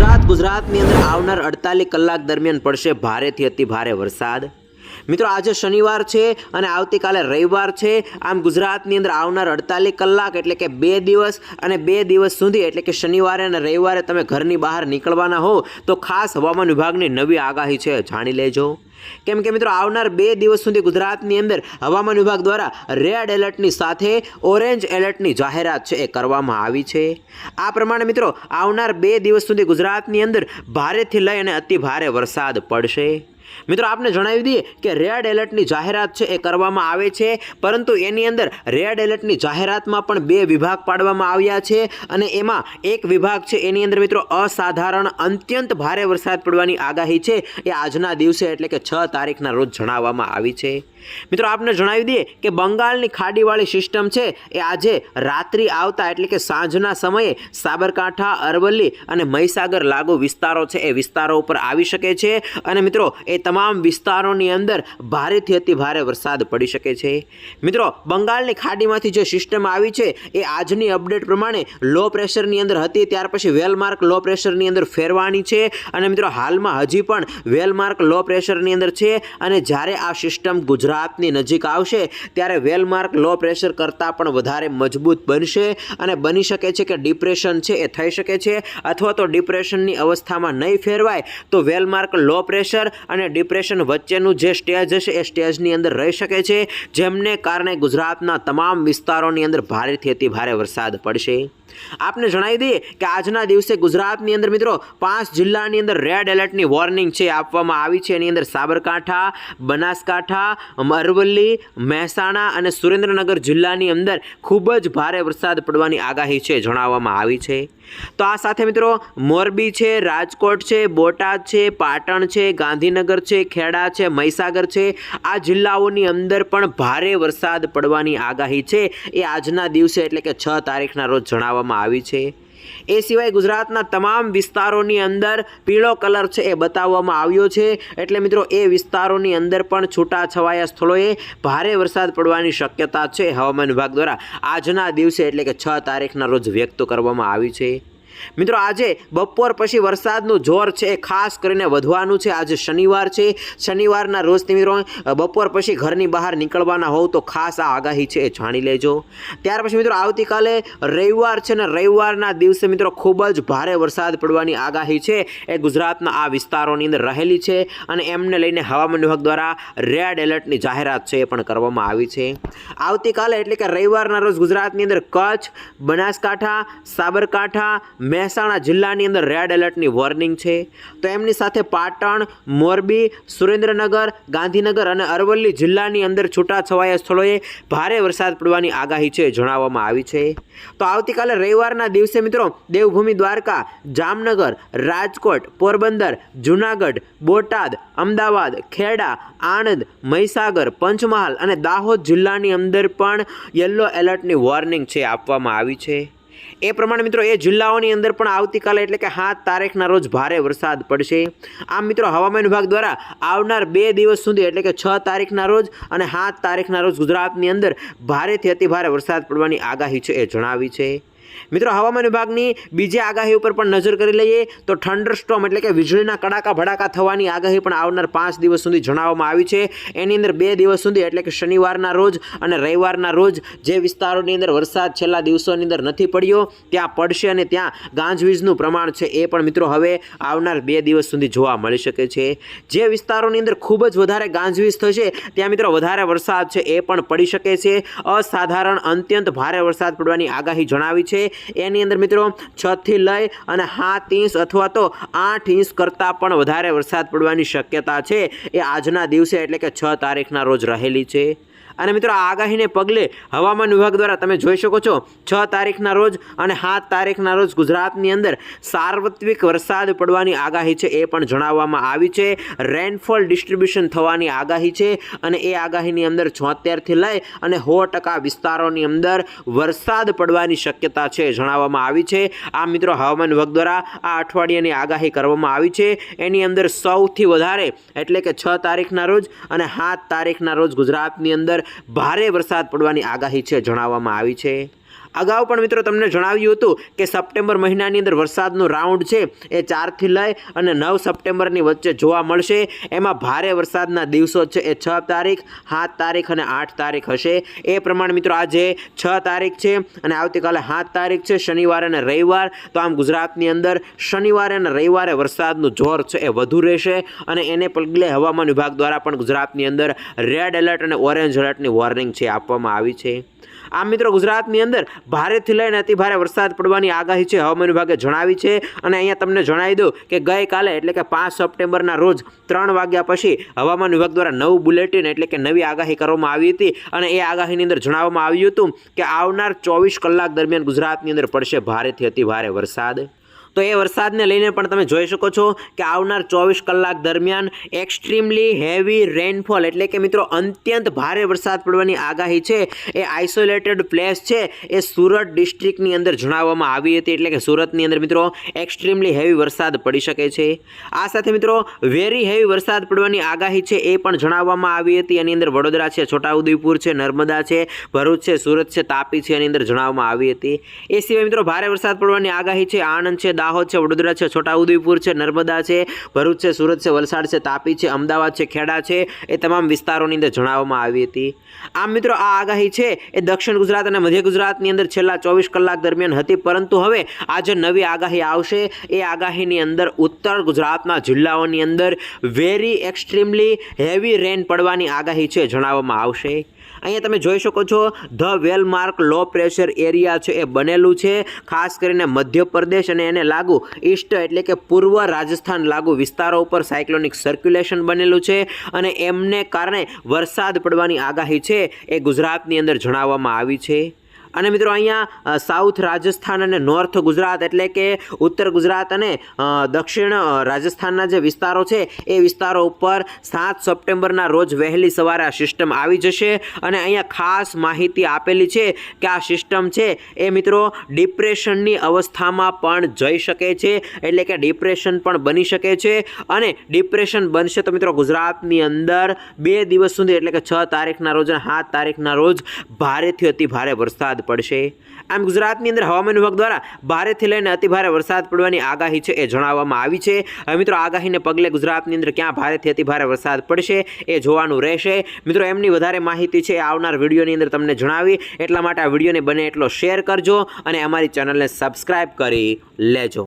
ગુજરાત ગુજરાતની અંદર આવનાર અડતાલીસ કલાક દરમિયાન પડશે ભારેથી અતિ ભારે વરસાદ. મિત્રો, આજે શનિવાર છે અને આવતીકાલે રવિવાર છે. આમ ગુજરાતની અંદર આવનાર અડતાલીસ કલાક એટલે કે બે દિવસ અને બે દિવસ સુધી એટલે કે શનિવારે અને રવિવારે તમે ઘરની બહાર નીકળવાના હો તો ખાસ હવામાન વિભાગની નવી આગાહી છે. જાણી લેજો. કેમ કે મિત્રો, આવનાર બે દિવસ સુધી ગુજરાતની અંદર હવામાન વિભાગ દ્વારા રેડ એલર્ટની સાથે ઓરેન્જ એલર્ટની જાહેરાત છે એ કરવામાં આવી છે. આ પ્રમાણે મિત્રો, આવનાર બે દિવસ સુધી ગુજરાતની અંદર ભારેથી લઈ અને અતિ ભારે વરસાદ પડશે. મિત્રો, આપને જણાવી દઈએ કે રેડ એલર્ટની જાહેરાત છે એ કરવામાં આવે છે, પરંતુ એની અંદર રેડ એલર્ટની જાહેરાતમાં પણ બે વિભાગ પાડવામાં આવ્યા છે અને એમાં એક વિભાગ છે, એની અંદર મિત્રો, અસાધારણ, અત્યંત ભારે વરસાદ પડવાની આગાહી છે. એ આજના દિવસે એટલે કે છ તારીખના રોજ જણાવવામાં આવી છે. મિત્રો, આપને જણાવી દઈએ કે બંગાળની ખાડીવાળી સિસ્ટમ છે, એ આજે રાત્રિ આવતા એટલે કે સાંજના સમયે સાબરકાંઠા, અરવલ્લી અને મહીસાગર લાગુ વિસ્તારો છે, એ વિસ્તારો ઉપર આવી શકે છે. અને મિત્રો, એ તમામ વિસ્તારોની અંદર ભારેથી અતિ ભારે વરસાદ પડી શકે છે. મિત્રો, બંગાળની ખાડીમાંથી જે સિસ્ટમ આવી છે, એ આજની અપડેટ પ્રમાણે લો પ્રેશરની અંદર હતી, ત્યાર પછી વેલમાર્ક લો પ્રેશરની અંદર ફેરવાની છે. અને મિત્રો, હાલમાં હજી પણ વેલમાર્ક લો પ્રેશરની અંદર છે. અને જ્યારે આ સિસ્ટમ ગુજરાતની નજીક આવશે, ત્યારે વેલમાર્ક લો પ્રેશર કરતાં પણ વધારે મજબૂત બનશે અને બની શકે છે કે ડિપ્રેશન છે એ થઈ શકે છે, અથવા તો ડિપ્રેશનની અવસ્થામાં નહીં ફેરવાય, તો વેલમાર્ક લો પ્રેશર અને ડિપ્રેશન વચ્ચેનું જે સ્ટેજ હશે એ સ્ટેજની અંદર રહી શકે છે, જેમને કારણે ગુજરાતના તમામ વિસ્તારોની અંદર ભારેથી અતિ ભારે વરસાદ પડશે. આપને જણાવી દઈએ કે આજના દિવસે ગુજરાતની અંદર મિત્રો પાંચ જિલ્લાની અંદર રેડ એલર્ટની વોર્નિંગ છે આપવામાં આવી છે. એની અંદર સાબરકાંઠા, બનાસકાંઠા અરવલ્લી મહેસાણા અને સુરેન્દ્રનગર જિલ્લાની અંદર ખૂબ જ ભારે વરસાદ પડવાની આગાહી છે જણાવવામાં આવી છે. તો આ સાથે મિત્રો, મોરબી છે, રાજકોટ છે, બોટાદ છે, પાટણ છે, ગાંધીનગર છે, ખેડા છે, મહીસાગર છે, આ જિલ્લાઓની અંદર પણ ભારે વરસાદ પડવાની આગાહી છે એ આજના દિવસે એટલે કે છ તારીખના રોજ જણાવવામાં આવી છે. એ સિવાય ગુજરાતના તમામ વિસ્તારોની અંદર પીળો કલર છે એ બતાવવામાં આવ્યો છે. એટલે મિત્રો, એ વિસ્તારોની અંદર પણ છૂટાછવાયા સ્થળોએ ભારે વરસાદ પડવાની શક્યતા છે હવામાન વિભાગ દ્વારા. આજના દિવસે એટલે કે છ તારીખના રોજ વ્યક્ત કરવામાં આવી છે. મિત્રો, આજે બપોર પછી વરસાદનું જોર છે એ ખાસ કરીને વધવાનું છે. આજે શનિવાર છે. શનિવારના રોજ મિત્રો, બપોર પછી ઘરની બહાર નીકળવાના હોવ તો ખાસ આ આગાહી છે એ જાણી લેજો. ત્યાર પછી મિત્રો, આવતીકાલે રવિવાર છે ને રવિવારના દિવસે મિત્રો, ખૂબ જ ભારે વરસાદ પડવાની આગાહી છે. એ ગુજરાતના આ વિસ્તારોની અંદર રહેલી છે અને એમને લઈને હવામાન વિભાગ દ્વારા રેડ એલર્ટની જાહેરાત છે એ પણ કરવામાં આવી છે. આવતીકાલે એટલે કે રવિવારના રોજ ગુજરાતની અંદર કચ્છ, બનાસકાંઠા, સાબરકાંઠા મહેસાણા જિલ્લાની અંદર રેડ એલર્ટની વોર્નિંગ છે. તો એમની સાથે પાટણ, મોરબી, સુરેન્દ્રનગર, ગાંધીનગર અને અરવલ્લી જિલ્લાની અંદર છૂટાછવાયા સ્થળોએ ભારે વરસાદ પડવાની આગાહી છે જણાવવામાં આવી છે. તો આવતીકાલે રવિવારના દિવસે મિત્રો દેવભૂમિ દ્વારકા, જામનગર, રાજકોટ, પોરબંદર, જુનાગઢ, બોટાદ, અમદાવાદ, ખેડા, આણંદ, મહીસાગર, પંચમહાલ અને દાહોદ જિલ્લાની અંદર પણ યલો એલર્ટની વોર્નિંગ છે આપવામાં આવી છે. એ પ્રમાણે મિત્રો એ જિલ્લાઓની અંદર પણ આવતીકાલે એટલે કે સાત તારીખના રોજ ભારે વરસાદ પડશે. આમ મિત્રો હવામાન વિભાગ દ્વારા આવનાર બે દિવસ સુધી એટલે કે છ તારીખના રોજ અને સાત તારીખના રોજ ગુજરાતની અંદર ભારેથી અતિ ભારે વરસાદ પડવાની આગાહી છે એ જણાવી છે. મિત્રો, હવામાન વિભાગની બીજી આગાહી ઉપર પણ નજર કરી લઈએ તો થંડર સ્ટોમ એટલે કે વીજળીના કડાકા ભડાકા થવાની આગાહી પણ આવનાર પાંચ દિવસ સુધી જણાવવામાં આવી છે. એની અંદર બે દિવસ સુધી એટલે કે શનિવારના રોજ અને રવિવારના રોજ જે વિસ્તારોની અંદર વરસાદ છેલ્લા દિવસોની અંદર નથી પડ્યો, ત્યાં પડશે અને ત્યાં ગાંજવીજનું પ્રમાણ છે એ પણ મિત્રો હવે આવનાર બે દિવસ સુધી જોવા મળી શકે છે. જે વિસ્તારોની અંદર ખૂબ જ વધારે ગાંજવીજ થશે, ત્યાં મિત્રો વધારે વરસાદ છે એ પણ પડી શકે છે. અસાધારણ, અત્યંત ભારે વરસાદ પડવાની આગાહી જણાવી છે. એની અંદર મિત્રો છ થી લઈ અને સાત ઇંચ અથવા તો આઠ ઇંચ કરતાં પણ વધારે વરસાદ પડવાની શક્યતા છે. એ આજના દિવસે એટલે કે છ તારીખના રોજ રહેલી છે. અને મિત્રો આગાહીને પગલે હવામાન વિભાગ દ્વારા તમે જોઈ શકો છો, છ તારીખના રોજ અને સાત તારીખના રોજ ગુજરાતની અંદર સાર્વત્રિક વરસાદ પડવાની આગાહી છે એ પણ જણાવવામાં આવી છે. રેનફોલ ડિસ્ટ્રીબ્યુશન થવાની આગાહી છે અને એ આગાહીની અંદર છોતેરથી લઈ અને સો ટકા વિસ્તારોની અંદર વરસાદ પડવાની શક્યતા છે જણાવવામાં આવી છે. આ મિત્રો હવામાન વિભાગ દ્વારા આ અઠવાડિયાની આગાહી કરવામાં આવી છે. એની અંદર સૌથી વધારે એટલે કે છ તારીખના રોજ અને સાત તારીખના રોજ ગુજરાતની અંદર ભારે વરસાદ પડવાની આગાહી છે જણાવવામાં આવી છે. અગાઉ પણ મિત્રો તમને જણાવ્યું હતું કે સપ્ટેમ્બર મહિનાની અંદર વરસાદનો રાઉન્ડ છે, એ ચારથી લઈ અને નવ સપ્ટેમ્બરની વચ્ચે જોવા મળશે. એમાં ભારે વરસાદના દિવસો છે, એ છ તારીખ, સાત તારીખ અને આઠ તારીખ હશે. એ પ્રમાણે મિત્રો આજે છ તારીખ છે અને આવતીકાલે સાત તારીખ છે, શનિવાર અને રવિવાર. તો આમ ગુજરાતની અંદર શનિવારે અને રવિવારે વરસાદનું જોર છે, એ વધુ રહેશે અને એને પગલે હવામાન વિભાગ દ્વારા પણ ગુજરાતની અંદર રેડ એલર્ટ અને ઓરેન્જ એલર્ટની વોર્નિંગ છે, આપવામાં આવી છે. આમ મિત્રો ગુજરાતની અંદર ભારેથી લઈને અતિ ભારે વરસાદ પડવાની આગાહી છે. હવામાન વિભાગે જણાવી છે અને અહીંયા તમને જણાવી દઉં કે ગઈકાલે એટલે કે પાંચ સપ્ટેમ્બરના રોજ ત્રણ વાગ્યા પછી હવામાન વિભાગ દ્વારા નવું બુલેટિન એટલે કે નવી આગાહી કરવામાં આવી હતી અને એ આગાહીની અંદર જણાવવામાં આવ્યું હતું કે આવનાર ચોવીસ કલાક દરમિયાન ગુજરાતની અંદર પડશે ભારેથી અતિ ભારે વરસાદ. તો એ વરસાદને લઈને પણ તમે જોઈ શકો છો કે આવનાર ચોવીસ કલાક દરમિયાન એક્સ્ટ્રીમલી હેવી રેનફોલ એટલે કે મિત્રો અત્યંત ભારે વરસાદ પડવાની આગાહી છે. એ આઇસોલેટેડ પ્લેસ છે. એ સુરત ડિસ્ટ્રિક્ટની અંદર જણાવવામાં આવી હતી એટલે કે સુરતની અંદર મિત્રો એક્સ્ટ્રીમલી હેવી વરસાદ પડી શકે છે. આ સાથે મિત્રો વેરી હેવી વરસાદ પડવાની આગાહી છે એ પણ જણાવવામાં આવી હતી. એની અંદર વડોદરા છે, છોટાઉદેપુર છે, નર્મદા છે, ભરૂચ છે, સુરત છે, તાપી છે એની અંદર જણાવવામાં આવી હતી. એ સિવાય મિત્રો ભારે વરસાદ પડવાની આગાહી છે. આણંદ છે દાહોદ છે, વડોદરા છે, છોટાઉદેપુર છે, નર્મદા છે, ભરૂચ છે, સુરત છે, વલસાડ છે, તાપી છે, અમદાવાદ છે, ખેડા છે, એ તમામ વિસ્તારોની અંદર જણાવવામાં આવી હતી. આમ મિત્રો, આ આગાહી છે એ દક્ષિણ ગુજરાત અને મધ્ય ગુજરાતની અંદર છેલ્લા ચોવીસ કલાક દરમિયાન હતી, પરંતુ હવે આજે નવી આગાહી આવશે. એ આગાહીની અંદર ઉત્તર ગુજરાતના જિલ્લાઓની અંદર વેરી એક્સ્ટ્રીમલી હેવી રેન પડવાની આગાહી છે, જણાવવામાં આવશે. અહીંયા તમે જોઈ શકો છો, the well marked low pressure area છે, એ બનેલું છે. ખાસ કરીને મધ્યપ્રદેશ અને એને લાગુ ઈસ્ટ એટલે કે પૂર્વ રાજસ્થાન લાગુ વિસ્તારો ઉપર સાયક્લોનિક સર્ક્યુલેશન બનેલું છે અને એમને કારણે વરસાદ પડવાની આગાહી છે, એ ગુજરાતની અંદર જણાવવામાં આવી છે. અને મિત્રો અહીંયા સાઉથ રાજસ્થાન અને નોર્થ ગુજરાત એટલે કે ઉત્તર ગુજરાત અને દક્ષિણ રાજસ્થાનના જે વિસ્તારો છે, એ વિસ્તારો ઉપર સાત સપ્ટેમ્બરના રોજ વહેલી સવારે આ સિસ્ટમ આવી જશે. અને અહીંયા ખાસ માહિતી આપેલી છે કે આ સિસ્ટમ છે, એ મિત્રો ડિપ્રેશનની અવસ્થામાં પણ જઈ શકે છે, એટલે કે ડિપ્રેશન પણ બની શકે છે. અને ડિપ્રેશન બનશે તો મિત્રો ગુજરાતની અંદર બે દિવસ સુધી એટલે કે છ તારીખના રોજ અને સાત તારીખના રોજ ભારેથી અતિ ભારે વરસાદ પડશે. આમ ગુજરાતની અંદર હવામાન વિભાગ દ્વારા ભારેથી લઈને અતિભારે વરસાદ પડવાની આગાહી છે એ જણાવવામાં આવી છે. મિત્રો, આગાહીને પગલે ગુજરાતની અંદર ક્યાં ભારેથી અતિભારે વરસાદ પડશે એ જોવાનું રહેશે. મિત્રો, એમની વધારે માહિતી છે આવનાર વિડીયોની અંદર તમને જણાવી. એટલા માટે આ વિડીયોને બને એટલો શેર કરજો અને અમારી ચેનલને સબસ્ક્રાઈબ કરી લેજો.